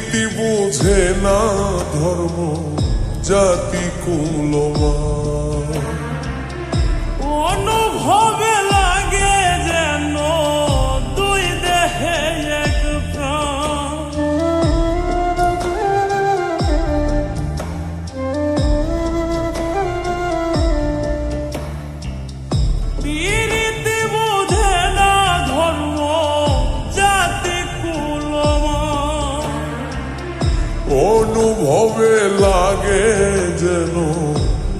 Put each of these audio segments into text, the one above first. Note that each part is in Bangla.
পীরিতি বুঝে না ধর্ম জাতি কুলমা লাগে যেন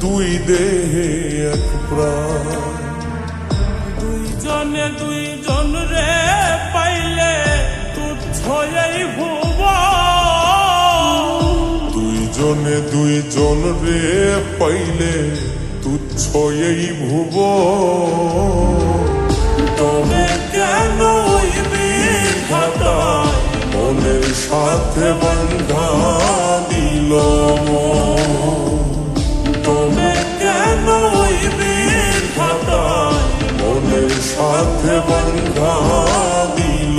দুই দেহে এক প্রাণ। দুইজনে দুইজন রে পাইলে এই ভুব দুইজনে দুইজন রে পাইলে তুচ্ছ এই ভুব সাথে বন্ধা দিল।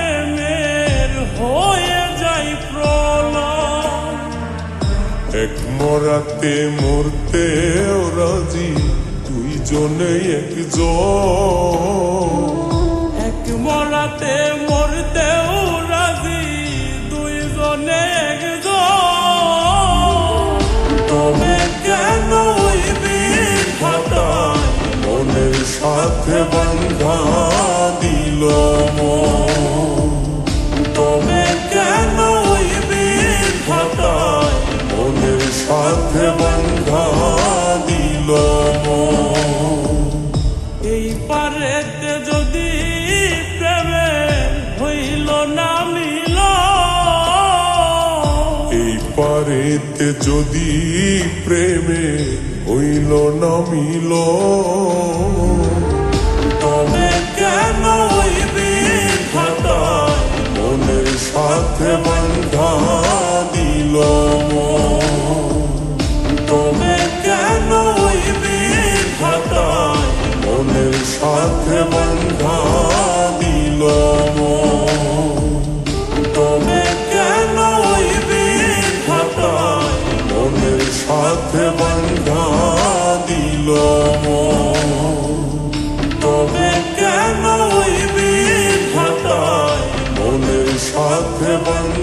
এক মরাতে মরতে রাজি, দুইজনে একজন। এক মরাতে মরতেও রাজি, দুইজনে একজন। তবে কেন মনের সাথে হইতে যদি প্রেমে হইল না মিল। তবে কেন মনের সাথে বন্ধা দিল তবে কেন মনের সাথে বন্ধা তবে কেন বিধাতায়? মনের সাথে বন্ধ